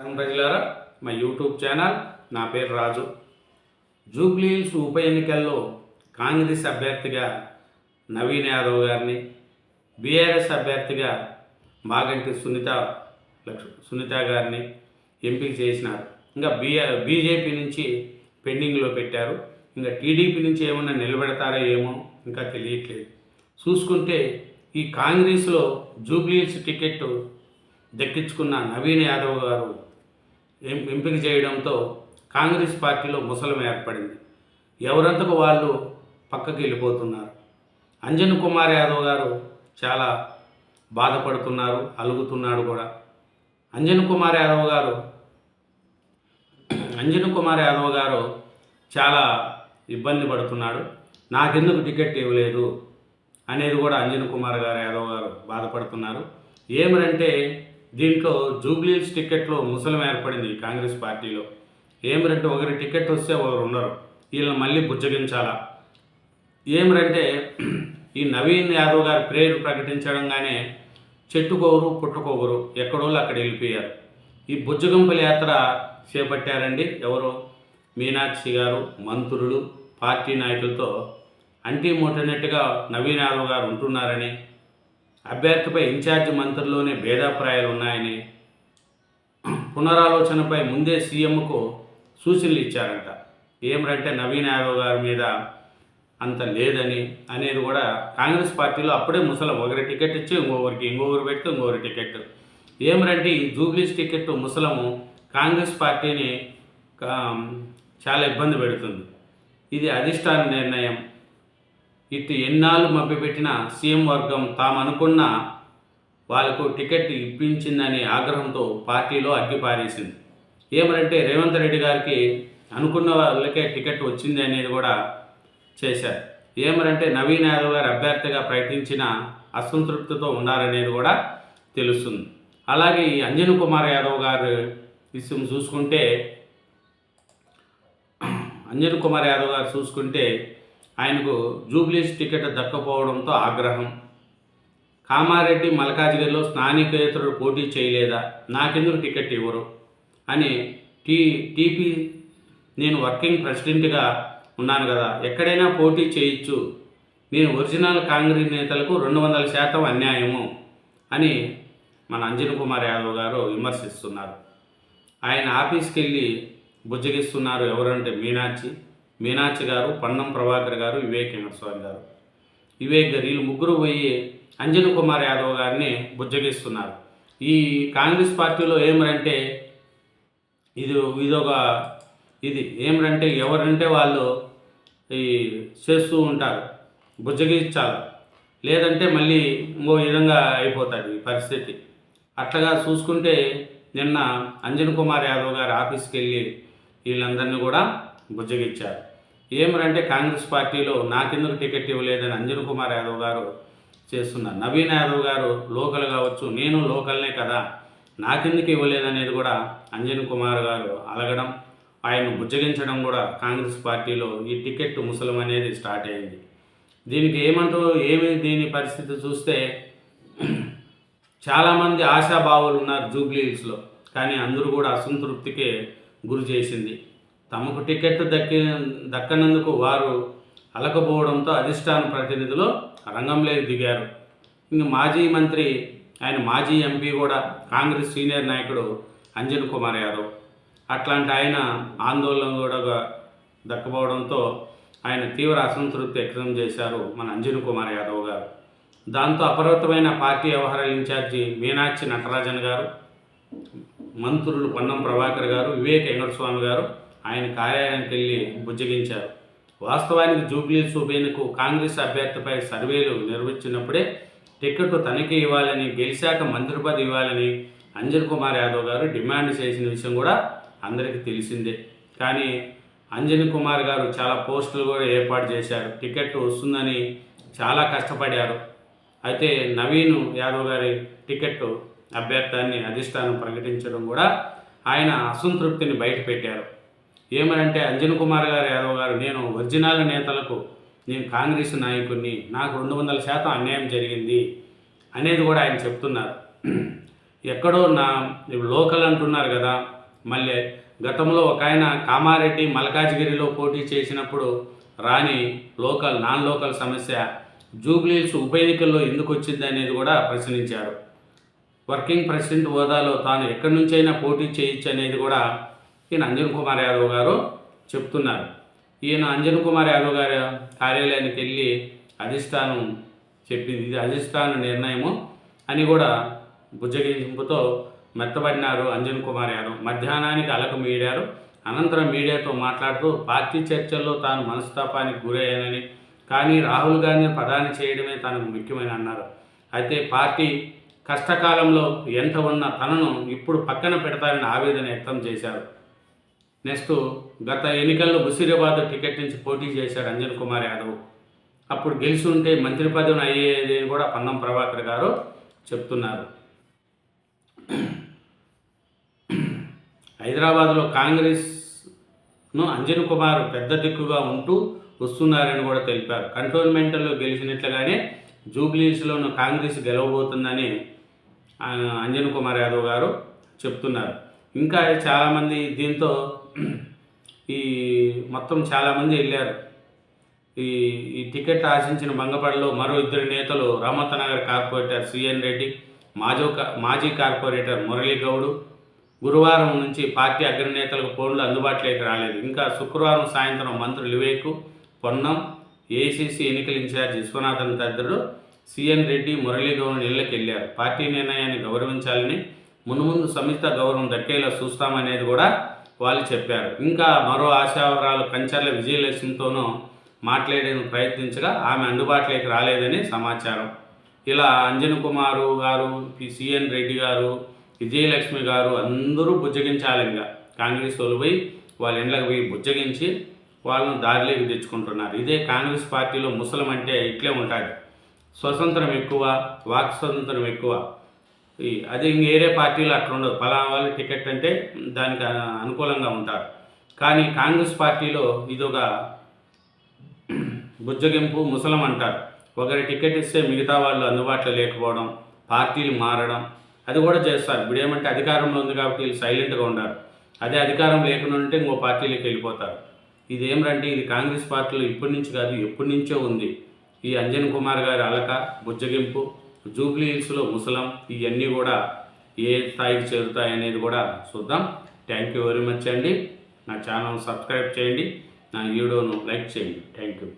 ప్రజలారా. మా YouTube channel నా పేరు రాజు. జూబ్లీహిల్స్ ఉప ఎన్నికల్లో కాంగ్రెస్ అభ్యర్థిగా నవీన్ యాదవ్ గారిని బీఆర్ఎస్ అభ్యర్థిగా మాగంటి సునీత సునీత గారిని ఎంపిక చేసినారు. ఇంకా బీఆర్ బీజేపీ నుంచి పెండింగ్లో పెట్టారు. ఇంకా టీడీపీ నుంచి ఏమన్నా నిలబెడతారో ఏమో ఇంకా తెలియట్లేదు. చూసుకుంటే ఈ కాంగ్రెస్లో జూబ్లీహిల్స్ టికెట్ దక్కించుకున్న నవీన్ యాదవ్ గారు ఎంపిక చేయడంతో కాంగ్రెస్ పార్టీలో ముసలం ఏర్పడింది. ఎవరంతకు వాళ్ళు పక్కకి వెళ్ళిపోతున్నారు? అంజన్ కుమార్ యాదవ్ గారు చాలా బాధపడుతున్నారు అలుగుతున్నాడు కూడా. అంజన్ కుమార్ యాదవ్ గారు అంజన్ కుమార్ యాదవ్ గారు చాలా ఇబ్బంది పడుతున్నాడు. నాకెందుకు టికెట్ ఇవ్వలేదు? అనేది కూడా అంజన్ కుమార్ గారు యాదవ్ గారు బాధపడుతున్నారు. ఏమనంటే దీంట్లో జూబ్లీస్ టికెట్లో ముసలం ఏర్పడింది కాంగ్రెస్ పార్టీలో. ఏమరంటే ఒకరి టికెట్ వస్తే ఒకరు ఉండరు. వీళ్ళని మళ్ళీ బుజ్జగించాలా? ఏమిరంటే ఈ నవీన్ యాదవ్ గారి ప్రేరు ప్రకటించడంగానే చెట్టుకోరు పుట్టుకోరు ఎక్కడోళ్ళు అక్కడ వెళ్ళిపోయారు. ఈ బుజ్జగంపల్లి యాత్ర చేపట్టారండి ఎవరు? మీనాక్షి గారు మంత్రులు పార్టీ నాయకులతో అంటీ ముట్టనట్టుగా నవీన్ యాదవ్ గారు ఉంటున్నారని అభ్యర్థిపై ఇన్ఛార్జ్ మంత్రుల్లోనే భేదాభిప్రాయాలు ఉన్నాయని పునరాలోచనపై ముందే సీఎంకు సూచనలు ఇచ్చారంట. ఏమిటంటే నవీన్ యాదవ్ గారి మీద అంత లేదని అనేది కూడా కాంగ్రెస్ పార్టీలో అప్పుడే ముసలం ఒకరి టికెట్ ఇచ్చి ఇంకొకరికి ఇంకొకరు పెడితే ఇంకొకరి టికెట్. ఏమిటంటే ఈ జూబ్లీస్ టికెట్ ముసలము కాంగ్రెస్ పార్టీని చాలా ఇబ్బంది పెడుతుంది. ఇది అధిష్టాన నిర్ణయం. ఇటు ఎన్నాళ్ళు మభ్యపెట్టిన సీఎం వర్గం తాము అనుకున్న వాళ్ళకు టికెట్ ఇప్పించిందని ఆగ్రహంతో పార్టీలో అగ్గిపారేసింది ఏమనంటే రేవంత్ రెడ్డి గారికి అనుకున్న వాళ్ళకే టికెట్ వచ్చింది అనేది కూడా చేశారు. ఏమనంటే నవీన్ యాదవ్ గారు అభ్యర్థిగా ప్రకటించిన అసంతృప్తితో ఉన్నారనేది కూడా తెలుస్తుంది. అలాగే ఈ అంజన్ కుమార్ యాదవ్ గారు విషయం చూసుకుంటే అంజన్ కుమార్ యాదవ్ గారు చూసుకుంటే ఆయనకు జూబ్లీస్ టికెట్ దక్కపోవడంతో ఆగ్రహం. కామారెడ్డి మల్కాజ్గిరిలో స్నానికేతరుడు పోటీ చేయలేదా? నాకెందుకు టికెట్ ఇవ్వరు? అని టీ టీపీ నేను వర్కింగ్ ప్రెసిడెంట్గా ఉన్నాను కదా ఎక్కడైనా పోటీ చేయొచ్చు. నేను ఒరిజినల్ కాంగ్రెస్ నేతలకు రెండు వందల శాతం అన్యాయము అని మన అంజన్ కుమార్ యాదవ్ గారు విమర్శిస్తున్నారు. ఆయన ఆఫీస్కి వెళ్ళి బుజ్జగిస్తున్నారు ఎవరంటే మీనాక్షి. మీనాక్షి గారు పన్నం ప్రభాకర్ గారు వివేకేంద్ర స్వామి గారు. వివేక్ గారు వీళ్ళు ముగ్గురు పోయి అంజన్ కుమార్ యాదవ్ గారిని బుజ్జగిస్తున్నారు. ఈ కాంగ్రెస్ పార్టీలో ఏమరంటే ఇది ఇదొక ఇది ఏమరంటే ఎవరంటే వాళ్ళు ఈ చేస్తూ ఉంటారు బుజ్జగించాలి లేదంటే మళ్ళీ ఇంకో విధంగా అయిపోతుంది ఈ పరిస్థితి. అట్లాగా చూసుకుంటే నిన్న అంజన్ కుమార్ యాదవ్ గారి ఆఫీస్కి వెళ్ళి వీళ్ళందరినీ కూడా బుజ్జగించారు. ఏమరంటే కాంగ్రెస్ పార్టీలో నాకెందుకు టికెట్ ఇవ్వలేదని అంజన్ కుమార్ యాదవ్ గారు చేస్తున్నారు నవీన్ యాదవ్ గారు లోకల్ కావచ్చు నేను లోకల్నే కదా నాకెందుకు ఇవ్వలేదనేది కూడా అంజన్ కుమార్ గారు అలగడం ఆయన బుజ్జగించడం కూడా కాంగ్రెస్ పార్టీలో ఈ టికెట్ ముసలం అనేది స్టార్ట్ అయింది. దీనికి ఏమంటూ ఏమి దీని పరిస్థితి చూస్తే చాలామంది ఆశాభావులు ఉన్నారు జూబ్లీ హిల్స్లో కానీ అందరూ కూడా అసంతృప్తికే గురి చేసింది. తమకు టికెట్ దక్కి దక్కనందుకు వారు అలకపోవడంతో అధిష్టాన ప్రతినిధులు రంగంలోకి దిగారు. ఇంక మాజీ మంత్రి ఆయన మాజీ ఎంపీ కూడా కాంగ్రెస్ సీనియర్ నాయకుడు అంజన్ కుమార్ యాదవ్. అట్లాంటి ఆయన ఆందోళన కూడా దక్కపోవడంతో ఆయన తీవ్ర అసంతృప్తి వ్యక్తం చేశారు మన అంజన్ కుమార్ యాదవ్ గారు. దాంతో అపరిమితమైన పార్టీ వ్యవహారాల ఇన్ఛార్జి మీనాక్షి నటరాజన్ గారు మంత్రులు పొన్నం ప్రభాకర్ గారు వివేక్ వెంకటస్వామి గారు ఆయన కార్యాలయానికి వెళ్ళి బుజ్జగించారు. వాస్తవానికి జూబ్లీ సుబేన్కు కాంగ్రెస్ అభ్యర్థిపై సర్వేలు నిర్వహించినప్పుడే టికెట్ తనిఖీ ఇవ్వాలని గెలిచాక మంత్రి పదవి ఇవ్వాలని అంజన్ కుమార్ యాదవ్ గారు డిమాండ్ చేసిన విషయం కూడా అందరికీ తెలిసిందే. కానీ అంజన్ కుమార్ గారు చాలా పోస్టులు కూడా ఏర్పాటు చేశారు. టికెట్ వస్తుందని చాలా కష్టపడారు. అయితే నవీన్ యాదవ్ గారి టికెట్ అభ్యర్థాన్ని అధిష్టానం ప్రకటించడం కూడా ఆయన అసంతృప్తిని బయటపెట్టారు. ఏమనంటే అంజన్ కుమార్ గారు యాదవ్ గారు నేను ఒరిజినల్ నేతలకు నేను కాంగ్రెస్ నాయకుడిని నాకు రెండు వందల శాతం అన్యాయం జరిగింది అనేది కూడా ఆయన చెప్తున్నారు. ఎక్కడో నా లోకల్ అంటున్నారు కదా మళ్ళీ గతంలో ఒక ఆయన కామారెడ్డి మల్కాజ్గిరిలో పోటీ చేసినప్పుడు రాని లోకల్ నాన్ లోకల్ సమస్య జూబ్లీస్ ఉప ఎన్నికల్లో ఎందుకు వచ్చింది అనేది కూడా ప్రశ్నించారు. వర్కింగ్ ప్రెసిడెంట్ హోదాలో తాను ఎక్కడి నుంచైనా పోటీ చేయొచ్చు అనేది కూడా ఈయన అంజన్ కుమార్ యాదవ్ గారు చెప్తున్నారు. ఈయన అంజన్ కుమార్ యాదవ్ గారి కార్యాలయానికి వెళ్ళి అధిష్టానం చెప్పింది. ఇది అధిష్టాన నిర్ణయము అని కూడా బుజ్జగింపుతో మెత్తబడినారు అంజన్ కుమార్ యాదవ్. మధ్యాహ్నానికి అలకు మీడారు. అనంతరం మీడియాతో మాట్లాడుతూ పార్టీ చర్చల్లో తాను మనస్తాపానికి గురయ్యానని కానీ రాహుల్ గాంధీని ప్రధాని చేయడమే తనకు ముఖ్యమైన అన్నారు. అయితే పార్టీ కష్టకాలంలో ఎంట ఉన్న తనను ఇప్పుడు పక్కన పెడతారని ఆవేదన వ్యక్తం చేశారు. నెక్స్ట్ గత ఎన్నికల్లో బుసిరాబాద్ టికెట్ నుంచి పోటీ చేశాడు అంజన్ కుమార్ యాదవ్. అప్పుడు గెలిచి ఉంటే మంత్రి పదవిని అయ్యేది అని కూడా పన్నం ప్రభాకర్ గారు చెప్తున్నారు. హైదరాబాద్లో కాంగ్రెస్ను అంజన్ కుమార్ పెద్ద దిక్కుగా ఉంటూ వస్తున్నారని కూడా తెలిపారు. కంటోన్మెంట్లో గెలిచినట్లుగానే జూబ్లీస్లోను కాంగ్రెస్ గెలవబోతుందని అంజన్ కుమార్ యాదవ్ గారు చెప్తున్నారు. ఇంకా చాలామంది దీంతో ఈ మొత్తం చాలామంది వెళ్ళారు. ఈ ఈ టికెట్ ఆశించిన మంగపడలో మరో ఇద్దరు నేతలు రామతనగర్ కార్పొరేటర్ సిఎన్ రెడ్డి మాజో మాజీ కార్పొరేటర్ మురళీగౌడ్ గురువారం నుంచి పార్టీ అగ్రనేతలకు ఫోన్లు అందుబాటులోకి రాలేదు. ఇంకా శుక్రవారం సాయంత్రం మంత్రులు వివేక్ పొన్నం ఏసీసీ ఎన్నికల ఇన్ఛార్జ్ విశ్వనాథన్ తదితరులు సిఎన్ రెడ్డి మురళీగౌడ్ ఇళ్ళకు వెళ్ళారు. పార్టీ నిర్ణయాన్ని గౌరవించాలని మునుముందు సంయుక్త గౌరవం దక్కేలా చూస్తామనేది కూడా వాళ్ళు చెప్పారు. ఇంకా మరో ఆశావరాలు కంచర్ల విజయలక్ష్మితోనూ మాట్లాడేందుకు ప్రయత్నించగా ఆమె అందుబాటులోకి రాలేదని సమాచారం. ఇలా అంజన్ కుమారు గారు సిఎన్ రెడ్డి గారు విజయలక్ష్మి గారు అందరూ బుజ్జగించాలి ఇంకా. కాంగ్రెస్ వాళ్ళు పోయి వాళ్ళ ఇండ్లకు పోయి బుజ్జగించి వాళ్ళను దారిలోకి తెచ్చుకుంటున్నారు. ఇదే కాంగ్రెస్ పార్టీలో ముసలం అంటే ఇట్లే ఉంటుంది. స్వతంత్రం ఎక్కువ వాక్ స్వతంత్రం ఎక్కువ. ఈ ఇంక వేరే పార్టీలో అట్లా ఉండదు పలానా వాళ్ళు టికెట్ అంటే దానికి అనుకూలంగా ఉంటారు. కానీ కాంగ్రెస్ పార్టీలో ఇది ఒక బుజ్జగింపు ముసలం అంటారు. ఒకరి టికెట్ ఇస్తే మిగతా వాళ్ళు అందుబాటులో లేకపోవడం పార్టీలు మారడం అది కూడా చేస్తారు. ఇప్పుడు ఏమంటే అధికారంలో ఉంది కాబట్టి వీళ్ళు సైలెంట్గా ఉండారు. అదే అధికారం లేకుండా ఉంటే ఇంకో పార్టీలోకి వెళ్ళిపోతారు. ఇది ఏమిటంటే ఇది కాంగ్రెస్ పార్టీలో ఇప్పటి నుంచి కాదు ఎప్పటి నుంచో ఉంది. ఈ అంజన్ కుమార్ గారి అలక బుజ్జగింపు జూబ్లీ హిల్స్లో ముసలం ఇవన్నీ కూడా ఏ స్థాయికి చేరుతాయి అనేది కూడా చూద్దాం. థ్యాంక్ యూ వెరీ మచ్ అండి. నా ఛానల్ సబ్స్క్రైబ్ చేయండి. నా వీడియోను లైక్ చేయండి. Thank you